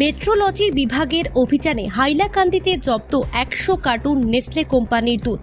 Metrology বিভাগের অভিযানে হাইলাকান্দিতে জব্দ একশো কার্টুন নেসলে কোম্পানির দুধ।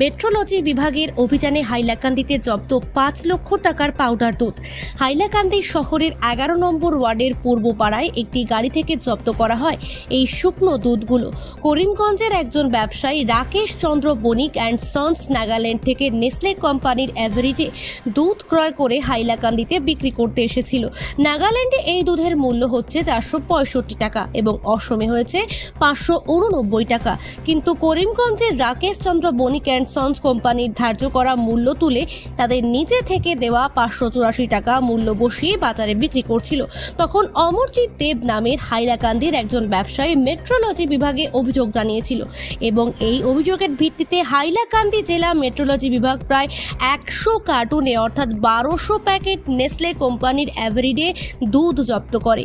মেট্রোলজি বিভাগের অভিযানে হাইলাকান্দিতে জব্দ পাঁচ লক্ষ টাকার পাউডার দুধ। হাইলাকান্দি শহরের এগারো নম্বর ওয়ার্ডের পূর্বপাড়ায় একটি গাড়ি থেকে জব্দ করা হয় এই শুকনো দুধগুলো। করিমগঞ্জের একজন ব্যবসায়ী রাকেশ চন্দ্র বণিক অ্যান্ড সন্স নাগাল্যান্ড থেকে নেসলে কোম্পানির অ্যাভারেজে দুধ ক্রয় করে হাইলাকান্দিতে বিক্রি করতে এসেছিল। নাগাল্যান্ডে এই দুধের মূল্য হচ্ছে চারশো পঁয়ষট্টি টাকা এবং অসমে হয়েছে পাঁচশো উননব্বই টাকা। কিন্তু করিমগঞ্জের রাকেশ চন্দ্র বণিক অ্যান্ড সন্স কোম্পানির ধার্য করা মূল্য তুলে তাদের নিজে থেকে দেওয়া পাঁচশো চুরাশি টাকা মূল্য বসিয়ে বাজারে বিক্রি করছিল। তখন অমরজিৎ দেব নামের হাইলাকান্দির একজন ব্যবসায়ী মেট্রোলজি বিভাগে অভিযোগ জানিয়েছিল এবং এই অভিযোগের ভিত্তিতে হাইলাকান্দি জেলা মেট্রোলজি বিভাগ প্রায় একশো কার্টুনে অর্থাৎ বারোশো প্যাকেট নেসলে কোম্পানির অ্যাভারিডে দুধ জব্দ করে।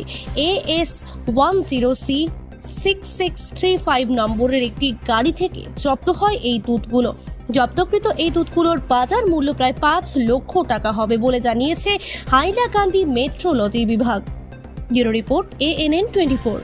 AS one zero C six six three five নম্বরের একটি গাড়ি থেকে জব্দ হয় এই দুধগুলো। জব্দকৃত এই দুধগুলোর বাজার মূল্য প্রায় পাঁচ লক্ষ টাকা হবে বলে জানিয়েছে হাইলাকান্দি মেট্রোলজি বিভাগ। Bureau report ANN twenty four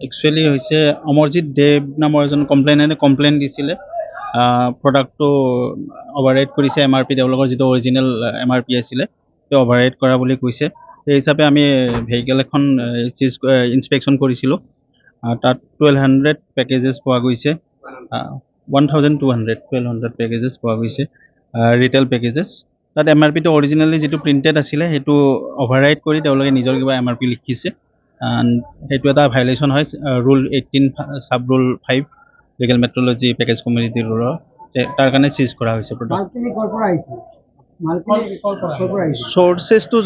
actually হৈছে অমৰজিৎ দেৱ নামৰ এজন কমপ্লেইনাৰে কমপ্লেইন দিছিলে। প্ৰডাক্টটো অভাৰ ৰেট কৰিছে এম আৰ পি তেওঁলোকৰ যিটো অৰিজিনেল এম আৰ পি আছিলে সেইটো অভাৰ ৰেট কৰা বুলি কৈছে। সেই হিচাপে আমি ভেহিকেল এখন চিজ ইনস্পেকশ্যন কৰিছিলোঁ। তাত টুৱেল্ভ হাণ্ড্ৰেড পেকেজেছ পোৱা গৈছে। One thousand two hundred twelve hundred packages পোৱা গৈছে। ৰিটেল পেকেজেছ তাত এম আৰ পিটো অৰিজিনেলি যিটো প্ৰিণ্টেড আছিলে সেইটো অভাৰ ৰাইড কৰি তেওঁলোকে নিজৰ কিবা এম আৰ পি লিখিছে। সেইটো এটা ভাইলেশ্যন হয় rule eighteen sub rule five legal metrology package community ৰুলৰ তাৰ কাৰণে চিজ কৰা হৈছে চ'ৰ্চেছটো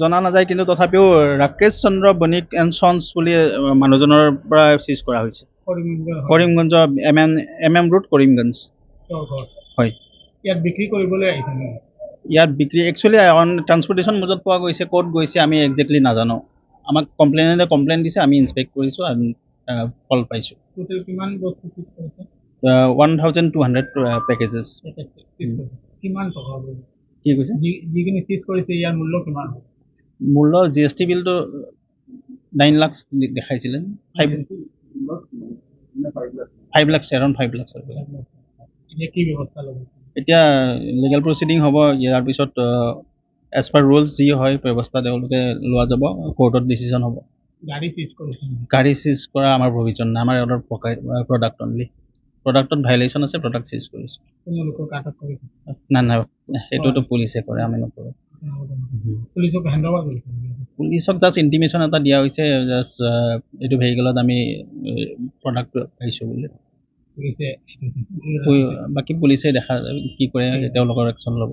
জনা নাযায় কিন্তু তথাপিও ৰাকেশ চন্দ্ৰ বণিক এণ্ড চন্স বুলি মানুহজনৰ পৰা চিজ কৰা হৈছে। Karimganj M M M M road Karimganj. হয়। ইয়াত বিক্ৰী কৰিবলৈ আহিছে? ইয়াত বিক্ৰী একচুৱেলি অন ট্ৰান্সপৰ্টেশ্যন মোডত পোৱা গৈছে ক'ত গৈছে আমি একজেক্টলি নাজানো। আমাক কমপ্লেইনে কমপ্লেইন দিছে আমি ইনস্পেক্ট কৰিছোঁ ফল পাইছোঁ Total কিমান বস্তু pick কৰিছে? One thousand two hundred packages. কিমান টকা? কি কৈছে যিখিনি চিজ কৰিছে ইয়াৰ মূল্য কিমান? মূল্য জি এছ টি বিলটো নাইন লাক্স দেখাইছিলে five five lakhs around five lakhs এতিয়া কি ব্যৱস্থা ল'ব এতিয়া লিগেল প্ৰচিডিং হ'ব ইয়াৰ পিছত এজ পাৰ ৰুলছ যি হয় ব্যৱস্থা তেওঁলোকে লোৱা যাব কোৰ্টত ডিচিশ্যন হ'ব। গাড়ী চিজ কৰিছে নেকি? গাড়ী চিজ কৰা আমাৰ প্ৰভিজন নাই আমাৰ অৰ্ডাৰ প্ৰডাক্ট অনলি প্ৰডাক্টত ভাইলেশ্যন আছে প্ৰডাক্ট চিজ কৰিছোঁ আটক নাই নাই সেইটোতো পুলিচে কৰে আমি নকৰোঁ। পুলিচক কৰিছে জাষ্ট ইণ্টিমেশ্যন এটা দিয়া হৈছে জাষ্ট এইটো ভেহিকেলত আমি প্ৰডাক্ট পাইছোঁ বুলি। বাকী পুলিচে দেখা কি কৰে তেওঁলোকৰ একশ্যন ল'ব.